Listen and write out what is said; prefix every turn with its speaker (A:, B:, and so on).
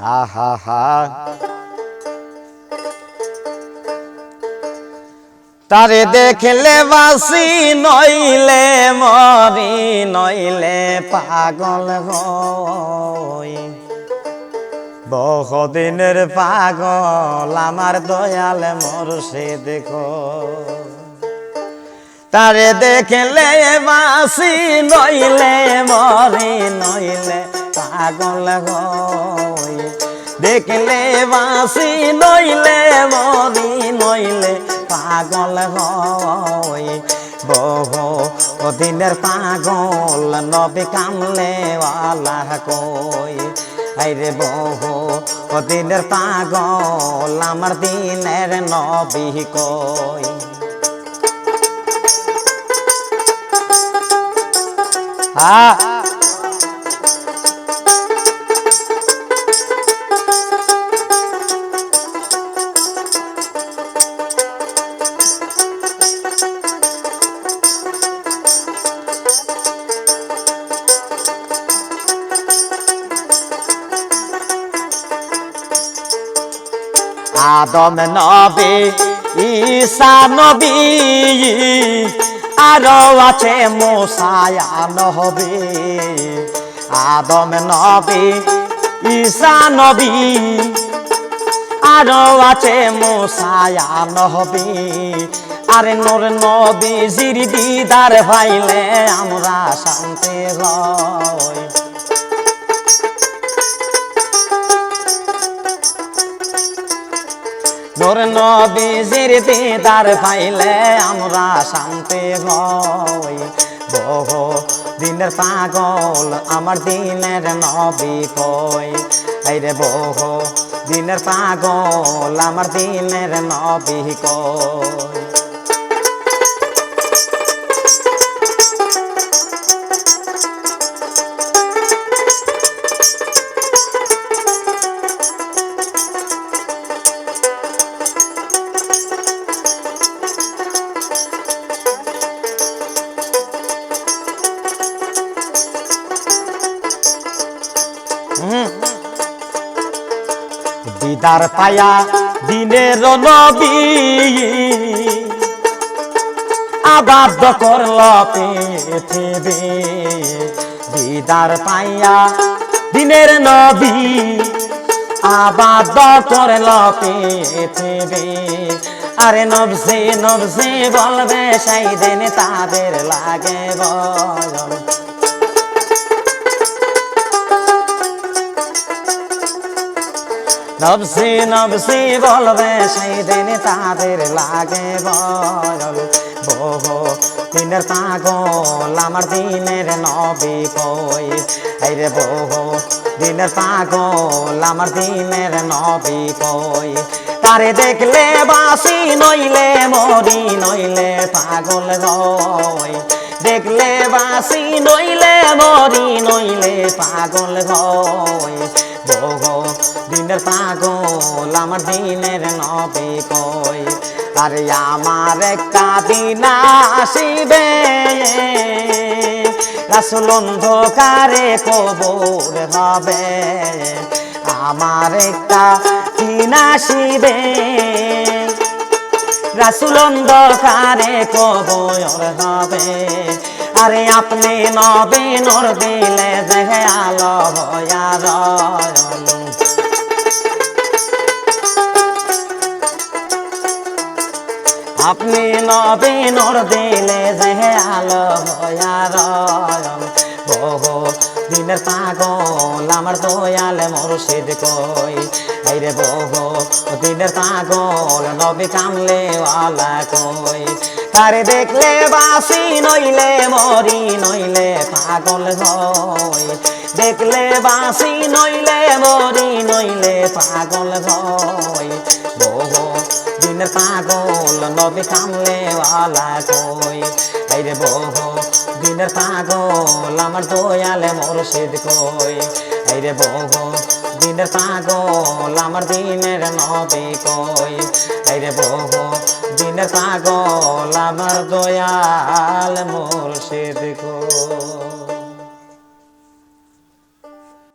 A: হা হা তারে দেখলে বাসি নইলে মরি, নইলে পাগল হই। বহুদিনের পাগল আমার দয়াল মরসে দেখো তারে দেখলে বাসি নইলে, মরি নইলে পাগল দেখলে বাসি নইলে, মরি নইলে পাগল হই। বহু পাগল নবী কামলে ওয়ালা কই। আইরে বহু দিনের পাগল আমার দিনের নবী কই। আদম নবী ঈসা নবী আরও আছে মোসায়া নহবে আদম নবী ঈশা নবী, আরও আছে মোসায়া নহবে আরে নোর নবী জির দিদার ভাইলে আমরা শান্তি রয় নোর নবীজির দিদার পাইলে আমরা শান্তি হই। বহু দিনের পাগল আমার দিনের নবী কই। আইরে বহু দিনের পাগল আমার দিনের নবী কই। দিদার পায়া দিনের নবী। আবাদ করল পৃথিবী দিদার পাইয়া দিনের নবী। আবাদ করল পৃথিবী আরে নবসে নবসে বলবে, সেই দিন তাদের লাগে বল। নবসি নবসি বলবে, সেই দিন তাদের লাগে বল। বহু দিনের পাগল, আমার দিনের নবী কই? আইরে বহু দিনের পাগল, আমার দিনের নবী কই? তারে দেখলে বাসি নইলে, মরি নইলে পাগল গয় দেখলে বাসি নইলে মরি, নইলে পাগল গয় বহু দিনের পাগল, আমার দিনের নবে কই? আরে আমার একটা দিন আসিবে। রাসুল অন্ধকারে কবর হবে। আমার একটা দিন আসিবে। রাসুল অন্ধকারে কবর হবে। আরে আপনি নবে নর দিলে দেখে আলো হয়ার আপনি নবে নর দিলে দেখে আলো হয়ার দিনের পাগল, আমার দয়ালে মুর্শিদ কই? আইরে বহু দিনের পাগল, নবী কামলে ওয়ালা কই? তারে দেখলে বাসি নইলে, মরি নইলে পাগল হই। দেখলে বাসি নইলে, মরি নইলে পাগল হই। বহু দিনের পাগল, নবী কামলে ওয়ালা কই? আইরে বহু দিনের পাগল, আমার দয়ালে মুর্শিদ কই? এই রে বহু দিনের পাগল, আমার দিনের নবী কই? এই রে বহু দিনের পাগল, আমার দয়াল মুর্শিদ কই?